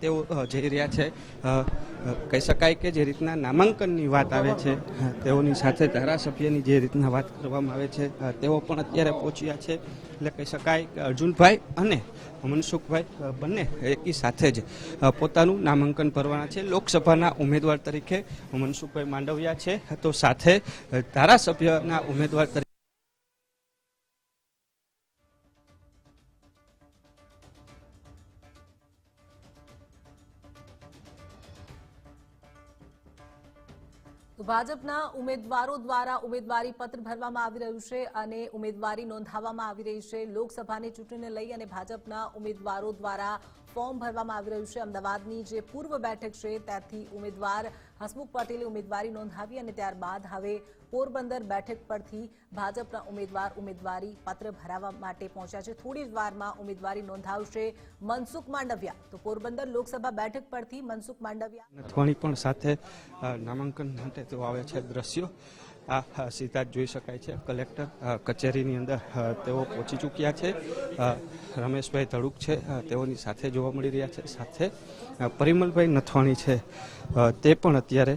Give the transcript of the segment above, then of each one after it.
તેઓ જઈ રહ્યા છે. કહી શકાય કે જે રીતના નામાંકનની વાત આવે છે તેઓની સાથે ધારાસભ્યની જે રીતના વાત કરવામાં આવે છે તેઓ પણ અત્યારે પહોંચ્યા છે. એટલે કહી શકાય કે અર્જુનભાઈ અને મનસુખભાઈ બંને એકી સાથે જ પોતાનું નામાંકન ભરવાના છે. લોકસભાના ઉમેદવાર તરીકે મનસુખભાઈ માંડવિયા છે. તો સાથે ધારાસભ્યના ઉમેદવાર તરીકે તો ભાજપના ઉમેદવારો દ્વારા ઉમેદવારી પત્ર ભરવામાં આવી રહ્યું છે અને ઉમેદવારી નોંધાવવામાં આવી રહી છે. લોકસભાની ચૂંટણીને લઈ અને ભાજપના ઉમેદવારો દ્વારા ફોર્મ ભરવામાં આવી રહ્યું છે. અમદાવાદની જે પૂર્વ બેઠક છે, ત્યાંથી ઉમેદવાર હસમુખ પટેલે ઉમેદવારી નોંધાવી અને ત્યારબાદ હવે પોરબંદર બેઠક પરથી ભાજપના ઉમેદવાર ઉમેદવારી પત્ર ભરાવવા માટે પહોંચ્યા છે. થોડી જ વારમાં ઉમેદવારી નોંધાવશે મનસુખ માંડવિયા. તો પોરબંદર લોકસભા બેઠક પરથી મનસુખ માંડવિયા પણ સાથે નામાંકન માટે આવે છે દ્રશ્યો. આ સીધા જ જોઈ શકાય છે. કલેક્ટર કચેરીની અંદર તેઓ પહોંચી ચૂક્યા છે. રમેશભાઈ ધડુક છે. તેઓની સાથે જોવા મળી રહ્યા છે. સાથે પરિમલભાઈ નથવાણી છે. તે પણ અત્યારે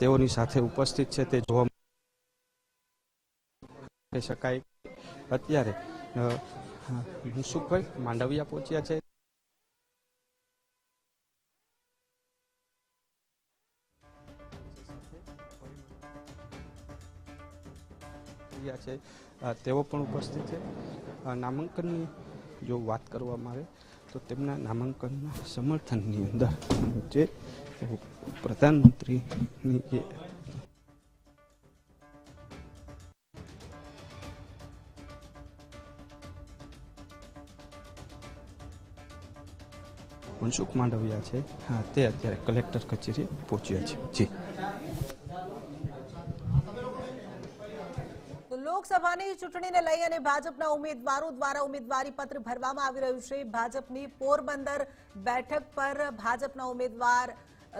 તેઓની સાથે ઉપસ્થિત છે. તે જોવા શકાય. અત્યારે મનસુખભાઈ માંડવિયા પહોંચ્યા છે. છે. તેઓ પણ ઉપસ્થિત છે. નામાંકનની જો વાત કરવામાં આવે, તો તેમના નામાંકનના સમર્થનની અંદર જે પ્રધાનમંત્રીની જે મનસુખ માંડવિયા છે, હા, તે અત્યારે કલેક્ટર કચેરી પહોંચ્યા છે. જી તો લોકસભાની ચૂંટણીને લઈ અને ભાજપના ઉમેદવારો દ્વારા ઉમેદવારી પત્ર ભરવામાં આવી રહ્યું છે. ભાજપની પોરબંદર બેઠક પર ભાજપના ઉમેદવાર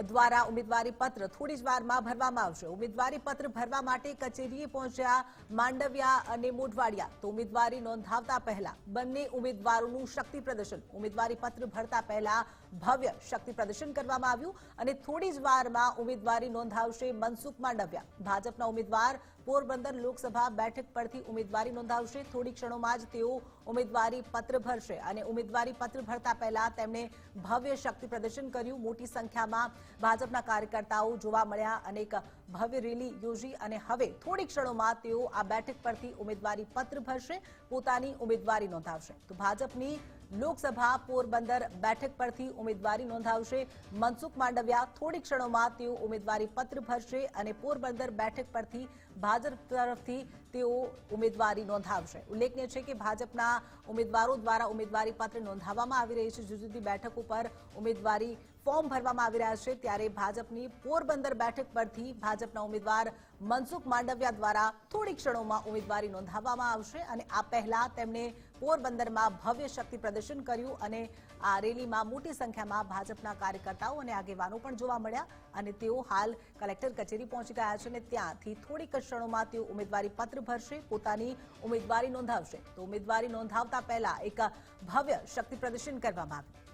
દ્વારા ઉમેદવારી પત્ર થોડી જ વારમાં ભરવામાં આવશે. ઉમેદવારી પત્ર ભરવા માટે કચેરીએ પહોંચ્યા માંડવિયા અને મોઢવાડિયા. તો ઉમેદવારી નોંધાવતા પહેલા બંને ઉમેદવારોનું શક્તિ પ્રદર્શન. ઉમેદવારી પત્ર ભરતા પહેલા ભવ્ય શક્તિ પ્રદર્શન કરવામાં આવ્યું અને થોડી જ વારમાં ઉમેદવારી નોંધાવશે મનસુખ માંડવિયા. ભાજપના ઉમેદવાર પોરબંદર લોકસભા બેઠક પરથી ઉમેદવારી નોંધાવશે. થોડી ક્ષણોમાં જ તેઓ ઉમેદવારી પત્ર ભરશે અને ઉમેદવારી પત્ર ભરતા પહેલા તેમણે ભવ્ય શક્તિ પ્રદર્શન કર્યું. મોટી સંખ્યામાં ભાજપના કાર્યકર્તાઓ જોવા મળ્યા, અનેક ભવ્ય રેલી યોજી અને હવે થોડી ક્ષણોમાં તેઓ આ બેઠક પરથી ઉમેદવારી પત્ર ભરશે, પોતાની ઉમેદવારી નોંધાવશે. તો ભાજપની લોકસભા પોરબંદર બેઠક પરથી ઉમેદવારી નોંધાવશે. મનસુખ માંડવિયા થોડી ક્ષણોમાં તેઓ ઉમેદવારી પત્ર ભરશે અને પોરબંદર બેઠક પરથી ભાજપ તરફથી તેઓ ઉમેદવારી નોંધાવશે. ઉલ્લેખનીય છે કે ભાજપના ઉમેદવારો દ્વારા ઉમેદવારી પત્ર નોંધાવવામાં આવી રહી છે. જુદી જુદી બેઠકો પર ઉમેદવારી ફોર્મ ભરવામાં આવી રહ્યા છે. ત્યારે ભાજપની પોરબંદર બેઠક પરથી ભાજપના ઉમેદવાર મનસુખ માંડવિયા દ્વારા થોડી ક્ષણોમાં ઉમેદવારી નોંધાવવામાં આવશે અને આ પહેલા તેમણે પોરબંદરમાં ભવ્ય શક્તિ પ્રદર્શન કર્યું અને આ રેલીમાં મોટી સંખ્યામાં ભાજપના કાર્યકર્તાઓ અને આગેવાનો પણ જોવા મળ્યા અને તેઓ હાલ કલેક્ટર કચેરી પહોંચી ગયા છે અને ત્યાંથી થોડીક ક્ષણોમાં તેઓ ઉમેદવારી પત્ર ભરશે, પોતાની ઉમેદવારી નોંધાવશે. તો ઉમેદવારી નોંધાવતા પહેલા એક ભવ્ય શક્તિ પ્રદર્શન કરવામાં આવ્યું.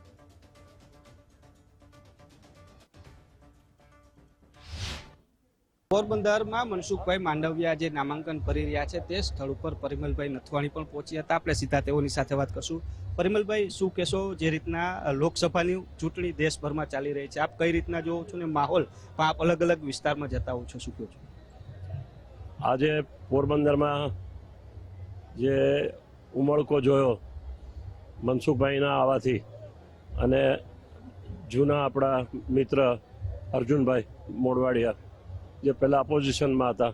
પોરબંદરમાં મનસુખભાઈ માંડવિયા જે નામાંકન કરી રહ્યા છે તે સ્થળ ઉપર પરિમલભાઈ નથવાણી પણ પહોંચ્યા હતા. આપણે સીધા તેઓની સાથે વાત કરશું. પરિમલભાઈ, શું કહેશો જે રીતના લોકસભાની ચૂંટણી દેશભરમાં ચાલી રહી છે? આપ કઈ રીતના જોવો છો ને માહોલ? પણ આપ અલગ અલગ વિસ્તારમાં જતા હો છો, શું કહો છો? આજે પોરબંદરમાં જે ઉમળકો જોયો મનસુખભાઈના આવવાથી અને જૂના આપણા મિત્ર અર્જુનભાઈ મોડવાડિયા જે પહેલાં અપોઝિશનમાં હતા,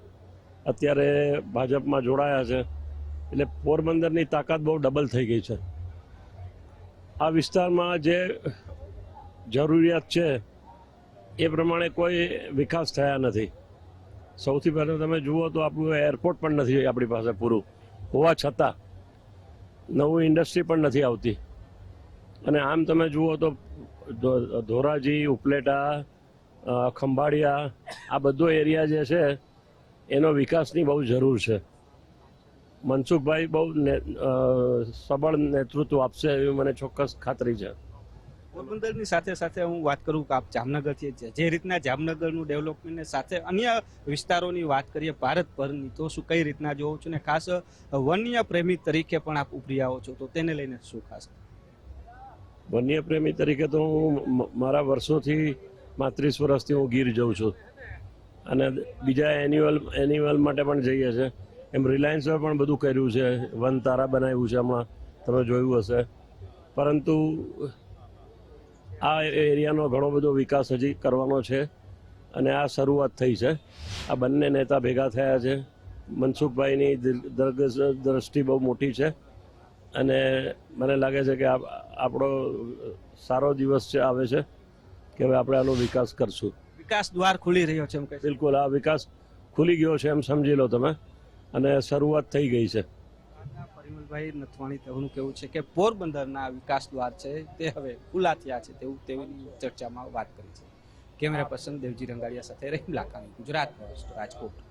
અત્યારે ભાજપમાં જોડાયા છે. એટલે પોરબંદરની તાકાત બહુ ડબલ થઈ ગઈ છે. આ વિસ્તારમાં જે જરૂરિયાત છે, એ પ્રમાણે કોઈ વિકાસ થયા નથી. સૌથી પહેલાં તમે જુઓ તો આપણું એરપોર્ટ પણ નથી આપણી પાસે પૂરું. હોવા છતાં નવું ઇન્ડસ્ટ્રી પણ નથી આવતી. અને આમ તમે જુઓ તો ધોરાજી, ઉપલેટા ખંભાળિયા આ બધો એરિયા જે છે એનો વિકાસની બહુ જરૂર છે. મનસુખભાઈ બહુ સબળ નેતૃત્વ આપશે એવી મને ચોક્કસ ખાતરી છે. પોરબંદરની સાથે સાથે હું વાત કરું કે આપ જામનગરથી જ જે રીતના જામનગરનું ડેવલપમેન્ટને સાથે અન્ય વિસ્તારોની વાત કરીએ ભારતભરની તો શું કઈ રીતના જોવો છો? ને ખાસ વન્ય પ્રેમી તરીકે પણ આપ ઉભરી આવો છો તો તેને લઈને શું ખાસ? વન્ય પ્રેમી તરીકે તો હું મારા વર્ષોથી પાંત્રીસ વર્ષથી હું ગીર જઉં છું. અને બીજા એન્યુઅલ એન્યુઅલ માટે પણ જઈએ છે. એમ રિલાયન્સે પણ બધું કર્યું છે. વન તારા બનાવ્યું છે હમણાં. તમે જોયું હશે. પરંતુ આ એરિયાનો ઘણો બધો વિકાસ હજી કરવાનો છે અને આ શરૂઆત થઈ છે. આ બંને નેતા ભેગા થયા છે. મનસુખભાઈની દ્રષ્ટિ બહુ મોટી છે. અને મને લાગે છે કે આપ- આપણો સારો દિવસ છે, આવે છે. કે હવે આપણે આનો વિકાસ કરશું. વિકાસ દ્વાર ખુલી રહ્યો છે એમ કહે બિલકુલ આ વિકાસ ખુલી ગયો છે એમ સમજી લો તમે. અને શરૂઆત થઈ ગઈ છે. પરિમલભાઈ નથવાણી તેઓનું કેવું છે કે પોરબંદરના વિકાસ દ્વાર છે તે હવે ખુલ્લા થયા છે તેવું તેઓની ચર્ચામાં વાત કરી છે. કેમેરા પર્સન દેવજી રંગાડિયા સાથે રહીમ લાખાણી ગુજરાત રાજકોટ.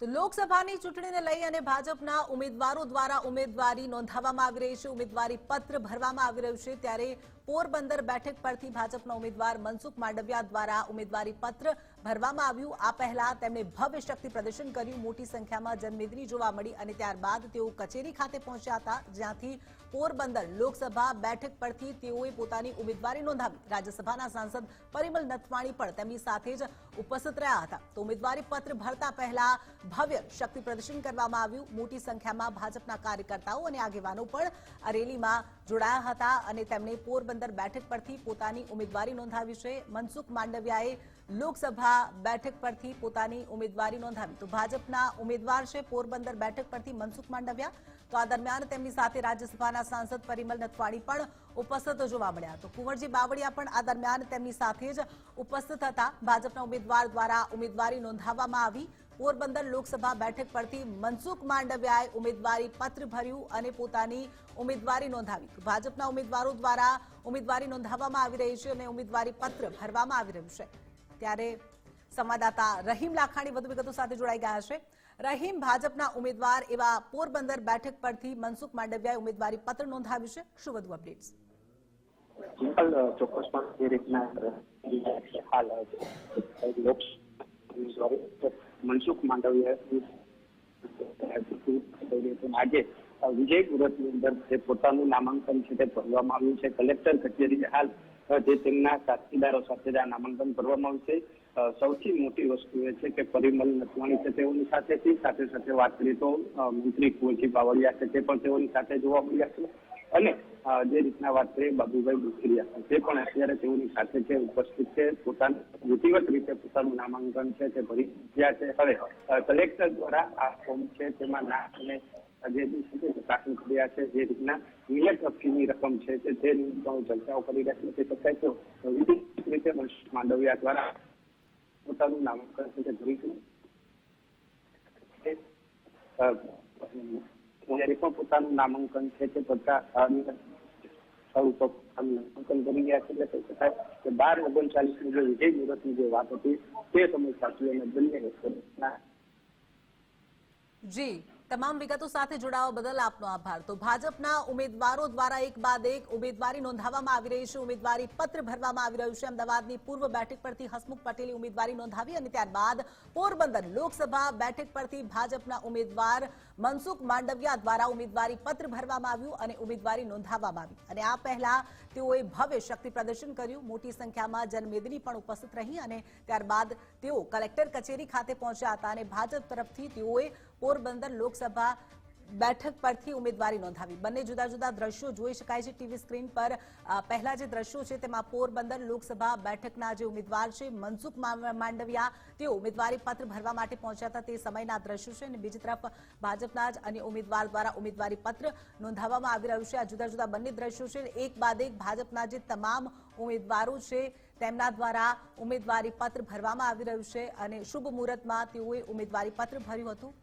તો લોકસભાની ચૂંટણીને લઈ અને ભાજપના ઉમેદવારો દ્વારા ઉમેદવારી નોંધાવવામાં આવી રહી છે. ઉમેદવારી પત્ર ભરવામાં આવી રહ્યું છે. ત્યારે પોરબંદર બેઠક પરથી ભાજપના ઉમેદવાર મનસુખ માંડવિયા દ્વારા ઉમેદવારી પત્ર ભરવામાં આવ્યું. આ પહેલા તેમણે ભવ્ય શક્તિ પ્રદર્શન કર્યું. મોટી સંખ્યામાં જનમેદની જોવા મળી અને ત્યારબાદ તેઓ કચેરી ખાતે પહોંચ્યા હતા, જ્યાંથી પોરબંદર લોકસભા બેઠક પરથી તેઓએ પોતાની ઉમેદવારી નોંધાવી. રાજ્યસભાના સાંસદ પરિમલ નથવાણી પણ તેમની સાથે જ ઉપસ્થિત રહ્યા હતા. તો ઉમેદવારી પત્ર ભરતા પહેલા ભવ્ય શક્તિ પ્રદર્શન કરવામાં આવ્યું. મોટી સંખ્યામાં ભાજપના કાર્યકર્તાઓ અને આગેવાનો પણ આ રેલીમાં જોડાયા હતા અને તેમણે પોરબંદર બેઠક પરથી પોતાની ઉમેદવારી નોંધાવી છે. મનસુખ માંડવિયાએ લોકસભા બેઠક પરથી પોતાની ઉમેદવારી નોંધાવી. તો ભાજપના ઉમેદવાર છે પોરબંદર બેઠક પરથી મનસુખ માંડવિયા. તો આ દરમિયાન તેમની સાથે રાજ્યસભાના સાંસદ પરિમલ નથવાણી પણ ઉપસ્થિત જોવા મળ્યા. તો કુંવરજી બાવળિયા પણ આ દરમિયાન તેમની સાથે જ ઉપસ્થિત હતા. ભાજપના ઉમેદવાર દ્વારા ઉમેદવારી નોંધાવવામાં આવી. પોરબંદર લોકસભા બેઠક પરથી મનસુખ માંડવિયાએ ઉમેદવારી પત્ર ભર્યું અને પોતાની ઉમેદવારી નોંધાવી. ભાજપના ઉમેદવારો દ્વારા ઉમેદવારી નોંધાવવામાં આવી રહી છે અને ઉમેદવારી પત્ર ભરવામાં આવી રહ્યું છે. ત્યારે સંવાદદાતા રહીમ લાખાણી વધુ વિગતો સાથે જોડાઈ ગયા છે રહીમ ભાજપના ઉમેદવાર એવા પોરબંદર બેઠક પરથી મનસુખ માંડવિયાએ ઉમેદવારી પત્ર નોંધાવ્યું છે. શું વધુ અપડેટ્સ હાલ મનસુખ માંડવીયા વિજય મુહૂર્તની અંદર જે પોતાનું નામાંકન છે તે ભરવામાં આવ્યું છે. કલેક્ટર કચેરી હાલ જે તેમના સાથીદારો સાથે નામાંકન કરવામાં આવશે. સૌથી મોટી વસ્તુ એ છે કે પરિમલ નથવાણી છે તેઓની સાથેથી, સાથે સાથે વાત કરીએ તો મંત્રી કુંવરજી બાવળિયા છે તે પણ તેઓની સાથે જોવા મળ્યા છે. અને જે રીતના વાત કરીએ બાબુભાઈ બુખરિયા, તે પણ અત્યારે તેઓની સાથે છે, ઉપસ્થિત છે. પોતાનું વિધિવત રીતે પોતાનું નામાંકન છે, તે ભરી ગયા છે. હવે કલેક્ટર દ્વારા આ ફોર્મ છે, તેમાં નામ અને જે દિવસે છે તે દાખલ કર્યા છે જે રીતના નિયત ફીની રકમ છે તે તે રીતના ચર્ચાઓ કરી રહ્યા છે તે છતાંય તો વિધિવત રીતે મનસુખ માંડવિયા દ્વારા પોતાનું નામાંકન છે તે ભરી ગયું અ, જ્યારે પણ પોતાનું નામાંકન છે તે બધા અ, સ્થળ ઉપર પોતાનું નામાંકન કરી ગયા છે એટલે કહી શકાય કે બાર ઓગણચાલીસની જે વિજય મુહૂર્તની જે વાત હતી તે સમય સાચી અને બંને વચ્ચેના જી તમામ વિગતો સાથે જોડાવા બદલ આપનો આભાર. તો ભાજપના ઉમેદવારો દ્વારા એક બાદ એક ઉમેદવારી નોંધાવવામાં આવી રહી છે. ઉમેદવારી પત્ર ભરવામાં આવી રહ્યું છે. અમદાવાદની પૂર્વ બેઠક પરથી હસમુખ પટેલે ઉમેદવારી નોંધાવી અને ત્યારબાદ પોરબંદર લોકસભા બેઠક પરથી ભાજપના ઉમેદવાર મનસુખ માંડવિયા દ્વારા ઉમેદવારી પત્ર ભરવામાં આવ્યું અને ઉમેદવારી નોંધાવવામાં આવી. અને આ પહેલા તેઓએ ભવ્ય શક્તિ પ્રદર્શન કર્યું. મોટી સંખ્યામાં જનમેદની પણ ઉપસ્થિત રહી અને ત્યારબાદ તેઓ કલેક્ટર કચેરી ખાતે પહોંચ્યા હતા અને ભાજપ તરફથી તેઓએ પોરબંદર લોકસભા બેઠક પરથી ઉમેદવારી નોંધાવી. બંને જુદા જુદા દ્રશ્યો જોઈ શકાય છે. ટીવી સ્ક્રીન પર પહેલા જે દ્રશ્યો છે તેમાં પોરબંદર લોકસભા બેઠકના જે ઉમેદવાર છે, મનસુખ માંડવિયા, તેઓ ઉમેદવારી પત્ર ભરવા માટે પહોંચ્યા હતા. તે સમયના દ્રશ્યો છે અને બીજી તરફ ભાજપના જ અન્ય ઉમેદવાર દ્વારા ઉમેદવારી પત્ર નોંધાવવામાં આવી રહ્યું છે. આ જુદા જુદા બંને દ્રશ્યો છે. એક બાદ એક ભાજપના જે તમામ ઉમેદવારો છે તેમના દ્વારા ઉમેદવારી પત્ર ભરવામાં આવી રહ્યું છે અને શુભ મુહૂર્તમાં તેઓએ ઉમેદવારી પત્ર ભર્યું હતું.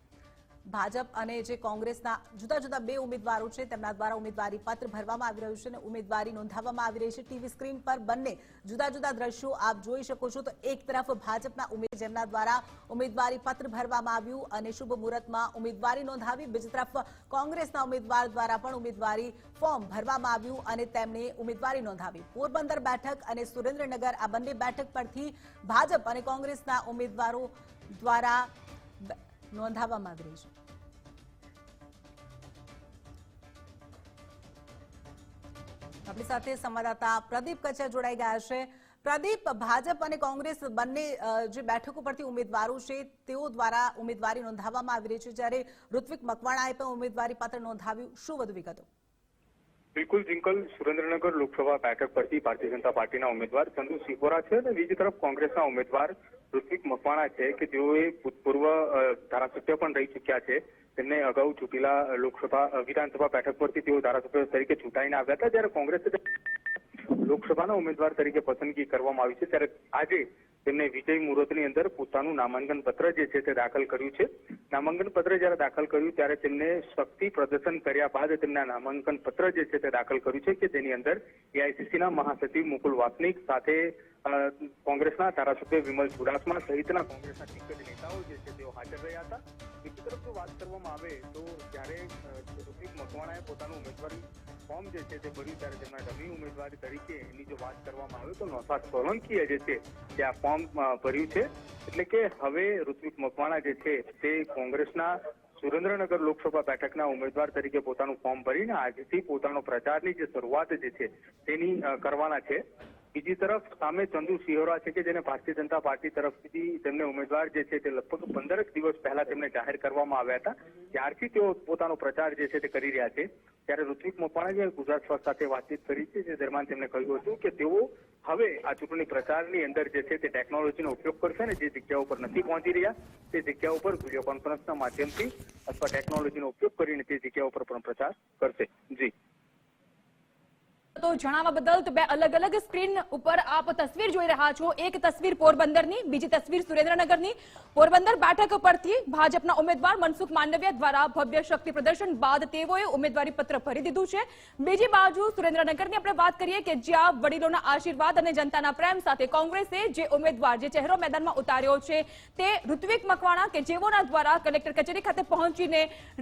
ભાજપ અને જે કોંગ્રેસના જુદા જુદા બે ઉમેદવારો છે, તેમના દ્વારા ઉમેદવારી પત્ર ભરવામાં આવી રહ્યું છે અને ઉમેદવારી નોંધાવવામાં આવી રહી છે. ટીવી સ્ક્રીન પર બંને જુદા જુદા દ્રશ્યો આપ જોઈ શકો છો. તો એક તરફ ભાજપના ઉમેદવાર જેમના દ્વારા ઉમેદવારી પત્ર ભરવામાં આવ્યું અને શુભ મુહૂર્તમાં ઉમેદવારી નોંધાવી, બીજી તરફ કોંગ્રેસના ઉમેદવાર દ્વારા પણ ઉમેદવારી ફોર્મ ભરવામાં આવ્યું અને તેમણે ઉમેદવારી નોંધાવી. પોરબંદર બેઠક અને સુરેન્દ્રનગર આ બંને બેઠક પરથી ભાજપ અને કોંગ્રેસના ઉમેદવારો દ્વારા નોંધાવવામાં આવી રહી છે. આપણી સાથે સંવાદદાતા પ્રદીપ કચ્છા જોડાઈ ગયા છે. પ્રદીપ, ભાજપ અને કોંગ્રેસ બંને જે બેઠકો પરથી ઉમેદવારો છે, તેઓ દ્વારા ઉમેદવારી નોંધાવવામાં આવી રહી છે. જ્યારે ઋત્વિક મકવાણાએ પણ ઉમેદવારી પત્ર નોંધાવ્યું. શું વધુ વિગતો? બિલકુલ, જિંકલ. સુરેન્દ્રનગર લોકસભા બેઠક પરથી ભારતીય જનતા પાર્ટીના ઉમેદવાર ચંદુ સિહોરા છે અને બીજી તરફ કોંગ્રેસના ઉમેદવાર ઋત્વિક મકવાણા છે કે જેઓએ ભૂતપૂર્વ ધારાસભ્ય પણ રહી ચૂક્યા છે. તેમને અગાઉ ચૂંટેલા લોકસભા વિધાનસભા બેઠક પરથી તેઓ ધારાસભ્ય તરીકે ચૂંટાઈને આવ્યા હતા. જ્યારે કોંગ્રેસે લોકસભાના ઉમેદવાર તરીકે પસંદગી કરવામાં આવી છે, ત્યારે આજે તેમને વિજય મુહૂર્તની અંદર પોતાનું નામાંકન પત્ર જે છે તે દાખલ કર્યું છે. નામાંકન પત્ર જ્યારે દાખલ કર્યું ત્યારે તેમને શક્તિ પ્રદર્શન કર્યા બાદ તેમના નામાંકન પત્ર જે છે તે દાખલ કર્યું છે કે જેની અંદર એઆઈસીસીના મહાસચિવ મુકુલ વાસનિક સાથે કોંગ્રેસના ધારાસભ્ય વિમલ ચુડાસમા સહિતના કોંગ્રેસના દિગ્ગજ નેતાઓ જે છે તેઓ હાજર રહ્યા હતા. બીજી તરફ જો વાત કરવામાં આવે તો જ્યારે અ, મકવાણાએ પોતાનું ઉમેદવારી ફોર્મ જે છે તે ભર્યું ત્યારે તેમના ડમી ઉમેદવાર તરીકે એની જો વાત કરવામાં આવે તો નોસાદ સોલંકીએ જે છે તે આ ફોર્મ ભર્યું છે. એટલે કે હવે ઋત્વિક મકવાણા જે છે તે કોંગ્રેસના સુરેન્દ્રનગર લોકસભા બેઠકના ઉમેદવાર તરીકે પોતાનું ફોર્મ ભરીને આજથી પોતાનો પ્રચારની જે શરૂઆત જે છે તેની કરવાના છે. બીજી તરફ સામે ચંદુ સિહોરા છે કે જેને ભારતીય જનતા પાર્ટી તરફથી તેમને ઉમેદવાર જે છે તે લગભગ પંદરક દિવસ પહેલા તેમને જાહેર કરવામાં આવ્યા હતા. ત્યારથી તેઓ પોતાનો પ્રચાર જે છે તે કરી રહ્યા છે. ત્યારે ઋત્વિક મકવાણાએ ગુજરાત ફર્સ્ટ સાથે વાતચીત કરી છે, જે દરમિયાન તેમણે કહ્યું હતું કે તેઓ હવે આ ચૂંટણી પ્રચારની અંદર જે છે તે ટેકનોલોજીનો ઉપયોગ કરશે ને જે જગ્યાઓ પર નથી પહોંચી રહ્યા, તે જગ્યાઓ પર વીડિયો કોન્ફરન્સના માધ્યમથી અથવા ટેકનોલોજીનો ઉપયોગ કરીને તે જગ્યાઓ પર પણ પ્રચાર કરશે. જી. તો જણાવવા બદલ તો બે અલગ અલગ સ્ક્રીન ઉપર આપ તસવીર જોઈ રહ્યા છો. એક તસવીર પોરબંદરની, બીજી તસવીર સુરેન્દ્રનગરની. પોરબંદર બેઠક પરથી ભાજપના ઉમેદવાર મનસુખ માંડવિયા દ્વારા ભવ્ય શક્તિ પ્રદર્શન બાદ તેઓએ ઉમેદવારી પત્ર ભરી દીધું છે. બીજી બાજુ સુરેન્દ્રનગરની આપણે વાત કરીએ કે જ્યાં વડીલોના આશીર્વાદ અને જનતાના પ્રેમ સાથે કોંગ્રેસે જે ઉમેદવાર, જે ચહેરો મેદાનમાં ઉતાર્યો છે તે ઋત્વિક મકવાણા કે જેઓના દ્વારા કલેક્ટર કચેરી ખાતે પહોંચીને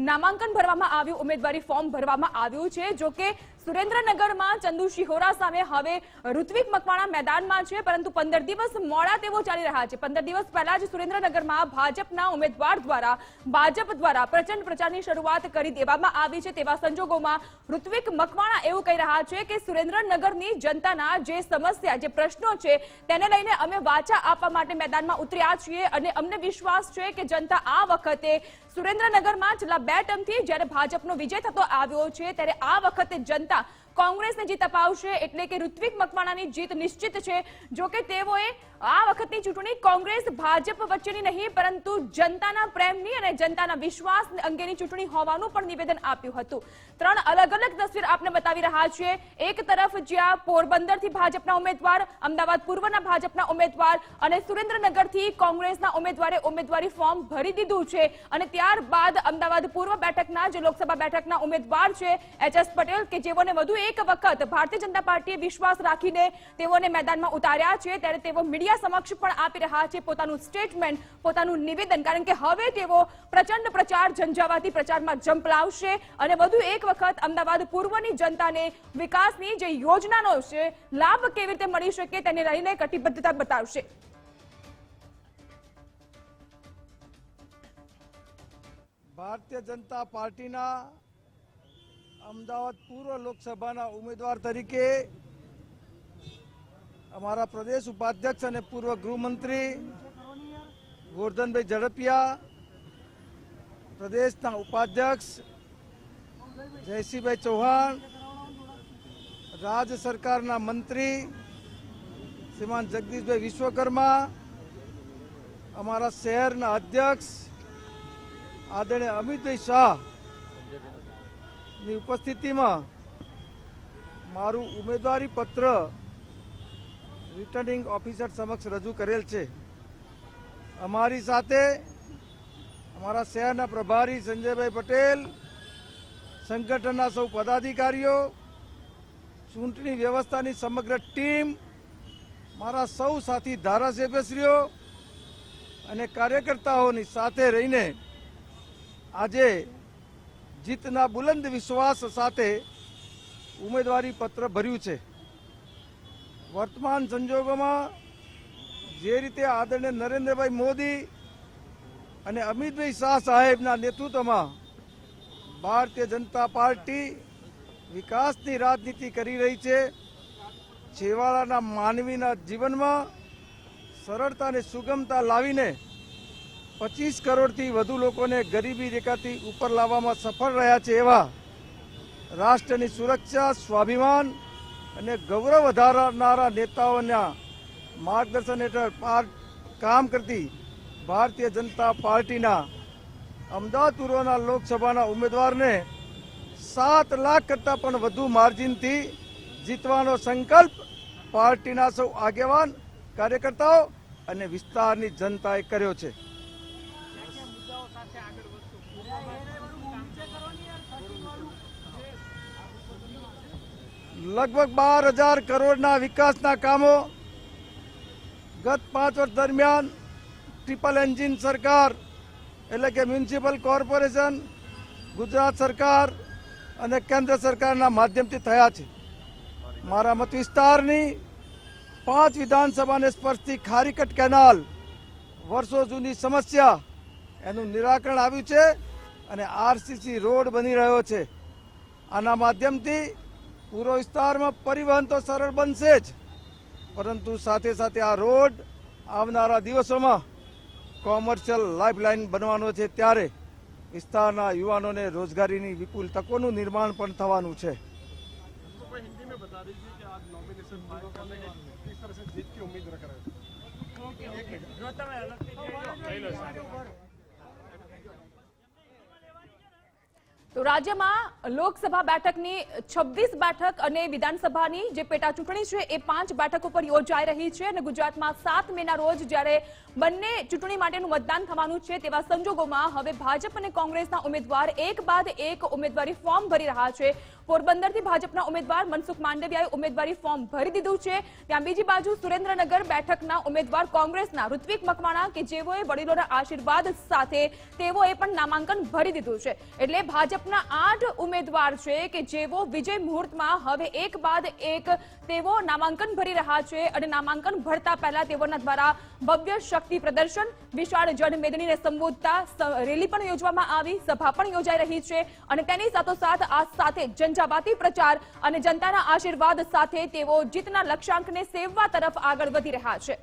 નામાંકન ભરવામાં આવ્યું, ઉમેદવારી ફોર્મ ભરવામાં આવ્યું છે. જો કે સુરેન્દ્રનગરમાં ચંદુ શિહોરા સામે હવે ઋત્વિક મકવાણા મેદાનમાં છે, પરંતુ પંદર દિવસ મોડા તેઓ ચાલી રહ્યા છે. પંદર દિવસ પહેલા જ સુરેન્દ્રનગરમાં ભાજપના ઉમેદવાર દ્વારા, ભાજપ દ્વારા પ્રચંડ પ્રચારની શરૂઆત કરી દેવામાં આવી છે તેવા સંજોગોમાં ઋત્વિક મકવાણા એવું કહી રહ્યા છે કે સુરેન્દ્રનગરની જનતાના જે સમસ્યા, જે પ્રશ્નો છે, તેને લઈને અમે વાચા આપવા માટે મેદાનમાં ઉતર્યા છીએ અને અમને વિશ્વાસ છે કે જનતા આ વખતે સુરેન્દ્રનગરમાં છેલ્લા બે ટર્મથી જ્યારે ભાજપનો વિજય થતો આવ્યો છે, ત્યારે આ વખતે જનતા કોંગ્રેસને જીત અપાવશે એટલે કે ઋત્વિક મકવાણાની જીત નિશ્ચિત છે. જો કે તેઓએ આ વખતની ચૂંટણી કોંગ્રેસ, ભાજપ વચ્ચેની નહીં, પરંતુ જનતાના પ્રેમની અને જનતાના વિશ્વાસ અંગેની ચૂંટણી હોવાનું પણ નિવેદન આપ્યું હતું. ત્રણ અલગ અલગ તસવીર આપને બતાવી રહ્યા છીએ. એક તરફ જ્યાં પોરબંદરથી ભાજપના ઉમેદવાર, અમદાવાદ પૂર્વના ભાજપના ઉમેદવાર અને સુરેન્દ્રનગરથી કોંગ્રેસના ઉમેદવારે ઉમેદવારી ફોર્મ ભરી દીધું છે. અને ત્યારબાદ અમદાવાદ પૂર્વ બેઠકના, જે લોકસભા બેઠકના ઉમેદવાર છે, એચ એસ પટેલ, કે જેઓને વધુ એક વખત ભારતીય જનતા પાર્ટીએ વિશ્વાસ રાખીને તેઓને મેદાનમાં ઉતાર્યા છે. ત્યારે તેઓ મીડિયા સમક્ષ પણ આપી રહ્યા છે પોતાનું સ્ટેટમેન્ટ પોતાનું નિવેદન. કારણ કે હવે તેઓ પ્રચંડ પ્રચાર ઝંઝાવાતી પ્રચારમાં જંપ લાવશે અને વધુ એક વખત અમદાવાદ પૂર્વની જનતાને વિકાસની જે યોજનાનો છે, લાભ કેવી રીતે મળી શકે તેને લઈને કટિબદ્ધતા બતાવશે. ભારતીય જનતા પાર્ટીના અમદાવાદ પૂર્વ લોકસભાના ઉમેદવાર તરીકે અમારા પ્રદેશ ઉપાધ્યક્ષ અને પૂર્વ ગૃહમંત્રી ગોરધનભાઈ ઝડપિયા, પ્રદેશના ઉપાધ્યક્ષ જયસિંહભાઈ ચૌહાણ રાજ્ય સરકારના મંત્રી શ્રીમાન જગદીશભાઈ વિશ્વકર્મા, અમારા શહેરના અધ્યક્ષ આદરણીય અમિતભાઈ શાહ ની ઉપસ્થિતિમાં મારું ઉમેદવારી પત્ર રિટર્નિંગ ઓફિસર સમક્ષ રજૂ કરેલ છે. અમારી સાથે અમારા શહેરના પ્રભારી સંજયભાઈ પટેલ, સંગઠનના સૌ પદાધિકારીઓ, ચૂંટણી વ્યવસ્થાની સમગ્ર ટીમ, મારા સૌ સાથી ધારાસભ્યશ્રીઓ અને કાર્યકર્તાઓની સાથે રહીને આજે જીતના બુલંદ વિશ્વાસ સાથે ઉમેદવારી પત્ર ભર્યું છે. વર્તમાન સંજોગોમાં જે રીતે આદરણીય નરેન્દ્રભાઈ મોદી અને અમિતભાઈ શાહ સાહેબના નેતૃત્વમાં ભારતીય જનતા પાર્ટી વિકાસની રાજનીતિ કરી રહી છે, છેવાડાના માનવીના જીવનમાં સરળતા અને સુગમતા લાવીને પચીસ કરોડથી વધુ લોકોને ગરીબી રેખાથી ઉપર લાવવામાં સફળ રહ્યા છે એવા રાષ્ટ્રની સુરક્ષા, સ્વાભિમાન અને ગૌરવ વધારનારા નેતાઓના માર્ગદર્શન હેઠળ કામ કરતી ભારતીય જનતા પાર્ટીના અમદાવાદ પૂર્વના લોકસભાના ઉમેદવારને સાત લાખ કરતાં પણ વધુ માર્જિનથી જીતવાનો સંકલ્પ પાર્ટીના સૌ આગેવાન કાર્યકર્તાઓ અને વિસ્તારની જનતાએ કર્યો છે. લગભગ બાર હજાર કરોડના વિકાસના કામો ગત પાંચ વર્ષ દરમિયાન ટ્રિપલ એન્જિન સરકાર એટલે કે મ્યુનિસિપલ કોર્પોરેશન, ગુજરાત સરકાર અને કેન્દ્ર સરકારના માધ્યમથી થયા છે. મારા મત વિસ્તારની પાંચ વિધાનસભાને સ્પર્શતી ખારીકટ કેનાલ વર્ષો જૂની સમસ્યા એનું નિરાકરણ આવ્યું છે અને આરસીસી રોડ બની રહ્યો છે. આના માધ્યમથી પૂર્વ વિસ્તારમાં પરિવહન તો સરળ બનશે જ. પરંતુ સાથે સાથે આ રોડ આવનારા દિવસોમાં કોમર્શિયલ લાઇફલાઇન બનવાનો છે ત્યારે વિસ્તારના યુવાનોને રોજગારીની વિપુલ તકોનું નિર્માણ પણ થવાનું છે. તો રાજ્યમાં લોકસભા બેઠકની છવ્વીસ બેઠક અને વિધાનસભાની જે પેટા ચૂંટણી છે એ પાંચ બેઠકો પર યોજાઈ રહી છે અને ગુજરાતમાં સાત મેના રોજ જ્યારે બંને ચૂંટણી માટેનું મતદાન થવાનું છે તેવા સંજોગોમાં હવે ભાજપ અને કોંગ્રેસના ઉમેદવાર એક બાદ એક ઉમેદવારી ફોર્મ ભરી રહ્યા છે. પોરબંદરથી ભાજપના ઉમેદવાર મનસુખ માંડવિયાએ ઉમેદવારી ફોર્મ ભરી દીધું છે. ત્યાં બીજી બાજુ સુરેન્દ્રનગર બેઠકના ઉમેદવાર કોંગ્રેસના ઋત્વિક મકવાણા કે જેઓએ વડીલોના આશીર્વાદ સાથે તેઓએ પણ નામાંકન ભરી દીધું છે. એટલે ભાજપના આઠ ઉમેદવાર છે કે જેઓ વિજય મુહૂર્તમાં હવે એક બાદ એક તેઓ નામાંકન ભરી રહ્યા છે અને નામાંકન ભરતા પહેલા તેઓના દ્વારા ભવ્ય શક્તિ પ્રદર્શન, વિશાળ જનમેદનીને સંબોધતા રેલી પણ યોજવામાં આવી, સભા પણ યોજાઈ રહી છે અને તેની સાથોસાથ આ સાથે ઝંઝાવાતી પ્રચાર અને જનતાના આશીર્વાદ સાથે તેઓ જીતના લક્ષ્યાંકને સેવવા તરફ આગળ વધી રહ્યા છે.